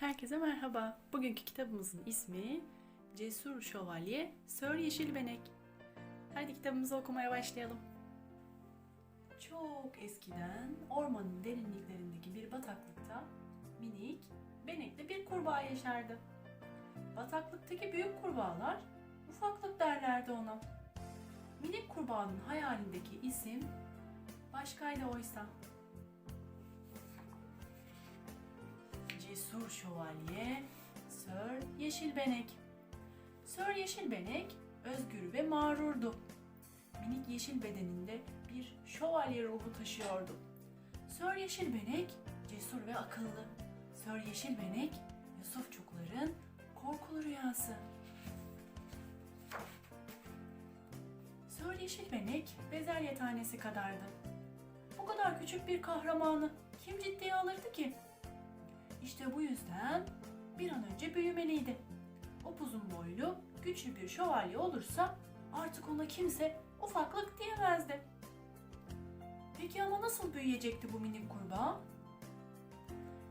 Herkese merhaba. Bugünkü kitabımızın ismi Cesur Şövalye Sör Yeşilbenek. Hadi kitabımızı okumaya başlayalım. Çok eskiden ormanın derinliklerindeki bir bataklıkta minik, benekli bir kurbağa yaşardı. Bataklıktaki büyük kurbağalar ufaklık derlerdi ona. Minik kurbağanın hayalindeki isim başkaydı oysa. Cesur Şövalye Sir Yeşilbenek. Sir Yeşilbenek özgür ve mağrurdu. Minik yeşil bedeninde bir şövalye ruhu taşıyordu. Sir Yeşilbenek cesur ve akıllı. Sir Yeşilbenek Yusufçukların korkulu rüyası. Sir Yeşilbenek bezelye tanesi kadardı. Bu kadar küçük bir kahramanı kim ciddiye alırdı ki? Bir an önce büyümeliydi. Upuzun boylu, güçlü bir şövalye olursa artık ona kimse ufaklık diyemezdi. Peki ama nasıl büyüyecekti bu minik kurbağa?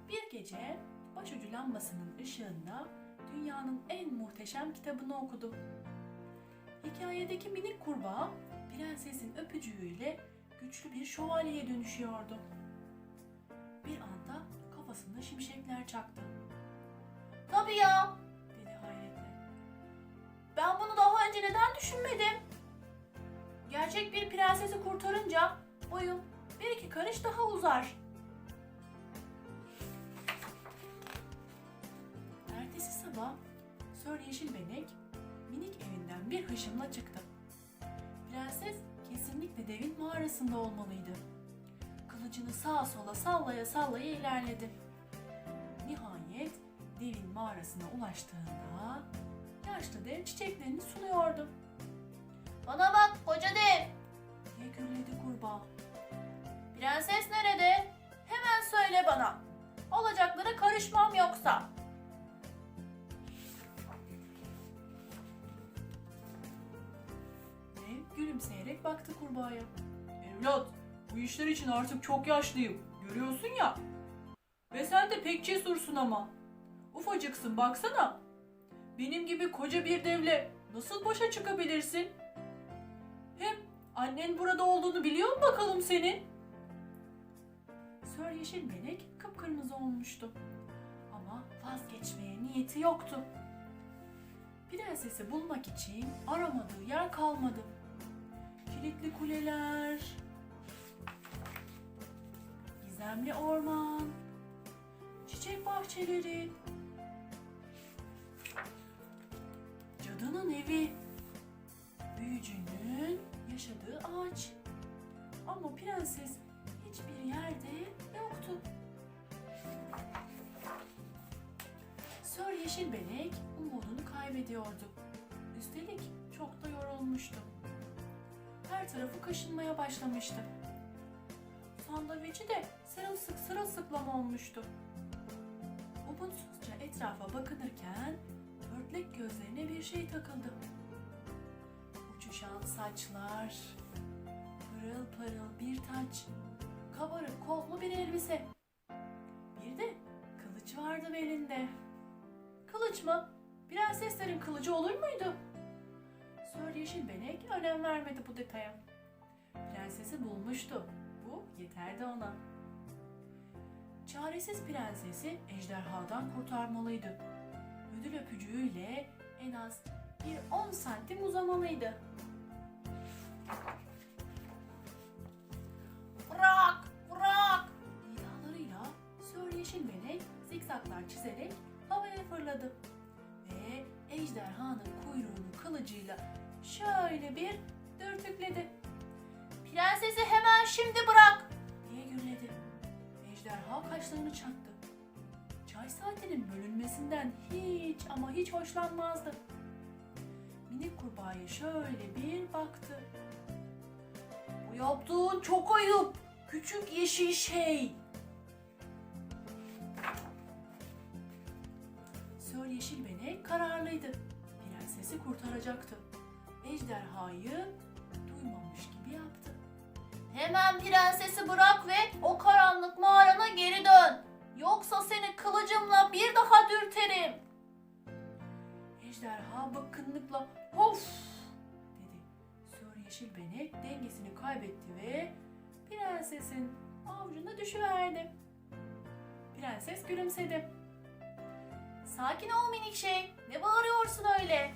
Bir gece başucu lambasının ışığında dünyanın en muhteşem kitabını okudu. Hikayedeki minik kurbağa prensesin öpücüğüyle güçlü bir şövalyeye dönüşüyordu. Bir anda kafasında şimşekler çaktı. Tabii ya, dedi hayretle. Ben bunu daha önce neden düşünmedim? Gerçek bir prensesi kurtarınca boyum bir iki karış daha uzar. Ertesi sabah Sör Yeşilbenek minik evinden bir hışımla çıktı. Prenses kesinlikle devin mağarasında olmalıydı. Kılıcını sağa sola sallaya sallaya ilerledi. Devin mağarasına ulaştığında yaşlı dev çiçeklerini sunuyordu. Bana bak koca dev diye gürledi kurbağa. Prenses nerede? Hemen söyle bana. Olacaklara karışmam yoksa. Dev gülümseyerek baktı kurbağaya. Evlat, bu işler için artık çok yaşlıyım. Görüyorsun ya. Ve sen de pek cesursun ama. Ufacıksın baksana. Benim gibi koca bir devle nasıl başa çıkabilirsin? Hem annen burada olduğunu biliyor mu bakalım senin? Sör Yeşilbenek kıpkırmızı olmuştu. Ama vazgeçmeye niyeti yoktu. Prensesi bulmak için aramadığı yer kalmadı. Kilitli kuleler, gizemli orman, çiçek bahçeleri, cadının evi, büyücünün yaşadığı ağaç. Ama prenses hiçbir yerde yoktu. Sör Yeşilbenek umudunu kaybediyordu. Üstelik çok da yorulmuştu. Her tarafı kaşınmaya başlamıştı. Sandviçi de sırılsık sırılsıklam olmuştu. Umutsuzca etrafa bakınırken pörtlek gözlerine bir şey takıldı. Uçuşan saçlar, pırıl pırıl bir taç, kabarık kollu bir elbise. Bir de kılıç vardı belinde. Kılıç mı? Prenseslerin kılıcı olur muydu? Sör Yeşilbenek önem vermedi bu detaya. Prensesi bulmuştu. Bu yeterdi ona. Çaresiz prensesi ejderhadan kurtarmalıydı. Ödül öpücüğüyle en az bir 10 santim uzamalıydı. Bırak! Bırak! Nidalarıyla Sör Yeşilbenek zikzaklar çizerek havaya fırladı. Ve ejderhanın kuyruğunu kılıcıyla şöyle bir dürtükledi. Prensesi hemen şimdi bırak! diye gürledi. Ejderha kaşlarını çattı. Çay saatinin bölünmesinden hiç ama hiç hoşlanmazdı. Minik kurbağaya şöyle bir baktı. Bu yaptığın çok ayıp. Küçük yeşil şey. Sör Yeşilbenek kararlıydı. Prensesi kurtaracaktı. Ejderhayı duymamış gibi yaptı. Hemen prensesi bırak ve o karanlık mağarana geri dön. Yoksa seni kılıcımla bir daha dürterim. Ejderha bıkkınlıkla of dedi. Sör yeşil benek dengesini kaybetti ve prensesin avucuna düşüverdi. Prenses gülümsedi. Sakin ol minik şey. Ne bağırıyorsun öyle?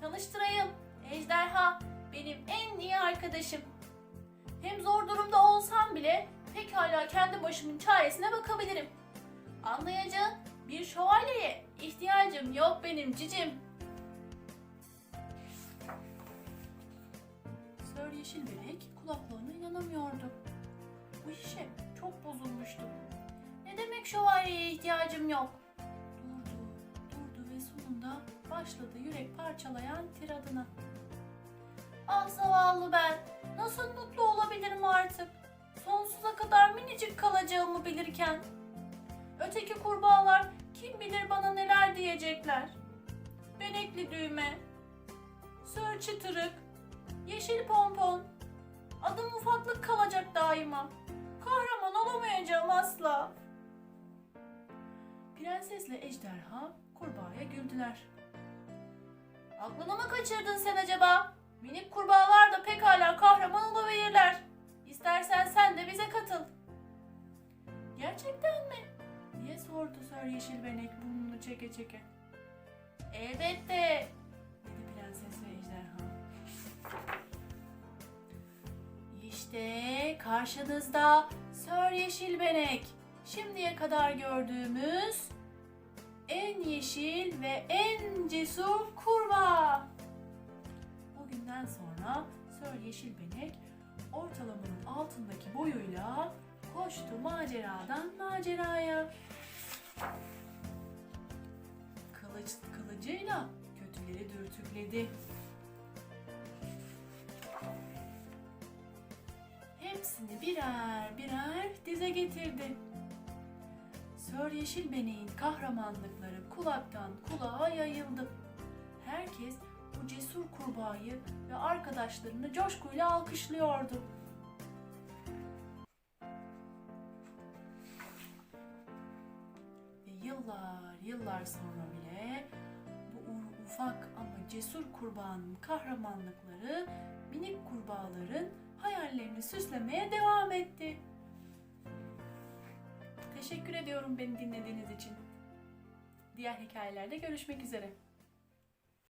Tanıştırayım. Ejderha benim en iyi arkadaşım. Hem zor durumda olsam bile pekala kendi başımın çaresine bakabilirim. Anlayacağın bir şövalyeye ihtiyacım yok benim cicim. Sör Yeşilbelek kulaklarına inanamıyordu. Bu işe çok bozulmuştu. Ne demek şövalyeye ihtiyacım yok? Durdu, durdu ve sonunda başladı yürek parçalayan tiradına. Ah zavallı ben, nasıl mutlu olabilirim artık? Sonsuza kadar minicik kalacağımı bilirken. Öteki kurbağalar kim bilir bana neler diyecekler. Benekli düğme, sör çıtırık, yeşil pompon. Adım ufaklık kalacak daima. Kahraman olamayacağım asla. Prensesle ejderha kurbağaya güldüler. Aklını mı kaçırdın sen acaba? Çeke çeke. Elbette dedi prenses ve ejderha. İşte karşınızda Sör Yeşilbenek. Şimdiye kadar gördüğümüz en yeşil ve en cesur kurbağa. O günden sonra Sör Yeşilbenek ortalamanın altındaki boyuyla koştu maceradan maceraya. Kılıcıyla kötüleri dürtükledi. Hepsini birer birer dize getirdi. Sör Yeşilbenek'in kahramanlıkları kulaktan kulağa yayıldı. Herkes bu cesur kurbağayı ve arkadaşlarını coşkuyla alkışlıyordu. Ve yıllar yıllar sonra bile bu u- ufak ama cesur kurbağanın kahramanlıkları minik kurbağaların hayallerini süslemeye devam etti. Teşekkür ediyorum beni dinlediğiniz için. Diğer hikayelerde görüşmek üzere.